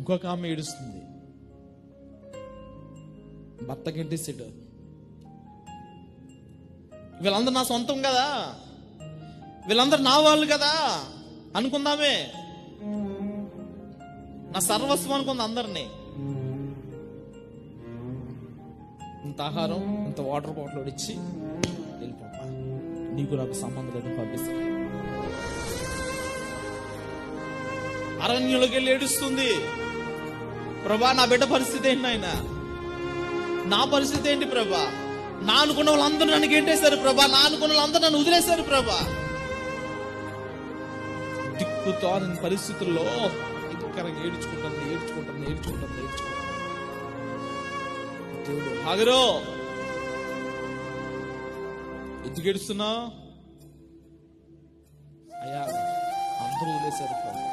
ఇంకొక ఆమె ఏడుస్తుంది. భర్త గెంటేసాడు వీళ్ళందరూ నా సొంతం కదా. వీళ్ళందరూ నా వాళ్ళు కదా. అనుకుందామే. నా సర్వస్వం అనుకుంది అందరినీ. ఇంత ఆహారం ఇంత వాటర్ బాటిల్ ఇచ్చి వెళ్ళిపోమ్మా. నీకు నాకు సంబంధం లేదు పంపిస్తా. అరణ్యులకి వెళ్ళి ఏడుస్తుంది. ప్రభా నా బిడ్డ పరిస్థితి ఏంటి నాయన? నా పరిస్థితి ఏంటి ప్రభా? నా అనుకున్న వాళ్ళందరూ నన్ను గెంటేశారు ప్రభా. నా అనుకున్న వాళ్ళందరూ నన్ను వదిలేశారు ప్రభా. దిక్కుతోని పరిస్థితుల్లో ఇక్కడికి ఏడ్చుకుంటాను ఏడ్చుకుంటాను ఏడ్చుకుంటాను ఏడ్చుకుంటాను దేవుడు హాగరో ఎందుకు ఏడుస్తున్నావు? అయ్యా అందరూ వదిలేశారు ప్రభా.